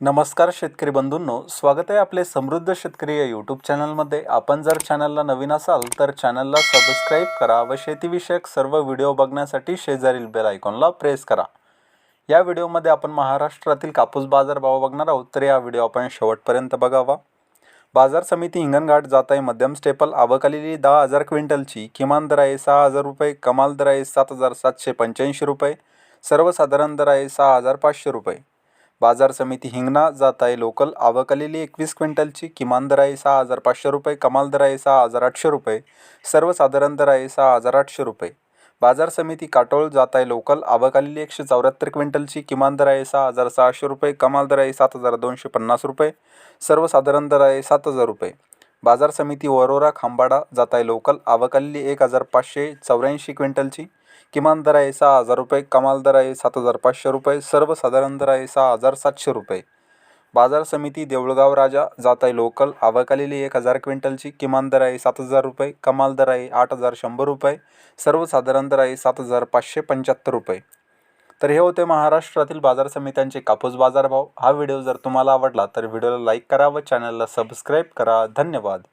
नमस्कार शेतकरी बंधूंनो स्वागत आहे आपले समृद्ध शेतकरी या यूट्यूब चॅनलमध्ये आपण जर चॅनलला नवीन असाल तर चॅनलला सबस्क्राईब करा व शेतीविषयक सर्व व्हिडिओ बघण्यासाठी शेजारील बेल आयकॉनला प्रेस करा. या व्हिडिओमध्ये आपण महाराष्ट्रातील कापूस बाजारभाव बघणार आहोत तर या व्हिडिओ आपण शेवटपर्यंत बघावा. बाजार समिती हिंगणघाट जात आहे मध्यम स्टेपल आवक आलेली दहा हजार क्विंटलची किमान दर आहे सहा हजार रुपये कमाल दर आहे सात हजार सातशे पंच्याऐंशी रुपये सर्वसाधारण दर आहे सहा हजार पाचशे रुपये. बाजार समिती हिंगणा जात आहे लोकल. आवक आलेली एकवीस क्विंटलची. किमान दर आहे सहा हजार पाचशे रुपये. कमाल दर आहे सहा हजार आठशे रुपये. सर्वसाधारण दर आहे सहा हजार आठशे रुपये. बाजार समिती काटोळ जात आहे लोकल. आवक आलेली एकशे चौऱ्याहत्तर क्विंटलची. किमान दर आहे सहा हजार सहाशे रुपये. कमाल दर आहे सात हजार दोनशे पन्नास रुपये. सर्वसाधारण दर आहे सात हजार रुपये. बाजार समिती वरोरा खांबाडा जात आहे लोकल. आवक आलेली एक हजार पाचशे चौऱ्याऐंशी क्विंटलची. किमान दर आहे सहा हजार रुपये कमाल दर आहे सात हजार पाचशे रुपये सर्वसाधारण दर आहे सहा हजार सातशे रुपये. बाजार समिती देऊळगाव राजा जात आहे लोकल आवक आलेली एक हजार क्विंटलची किमान दर आहे सात हजार रुपये कमाल दर आहे आठ हजार शंभर रुपये सर्वसाधारण दर आहे सात हजार पाचशे पंच्याहत्तर रुपये. तर हे होते महाराष्ट्रातील बाजार समित्यांचे कापूस बाजारभाव. हा व्हिडिओ जर तुम्हाला आवडला तर व्हिडिओला लाईक करा व चॅनलला सबस्क्राईब करा. धन्यवाद.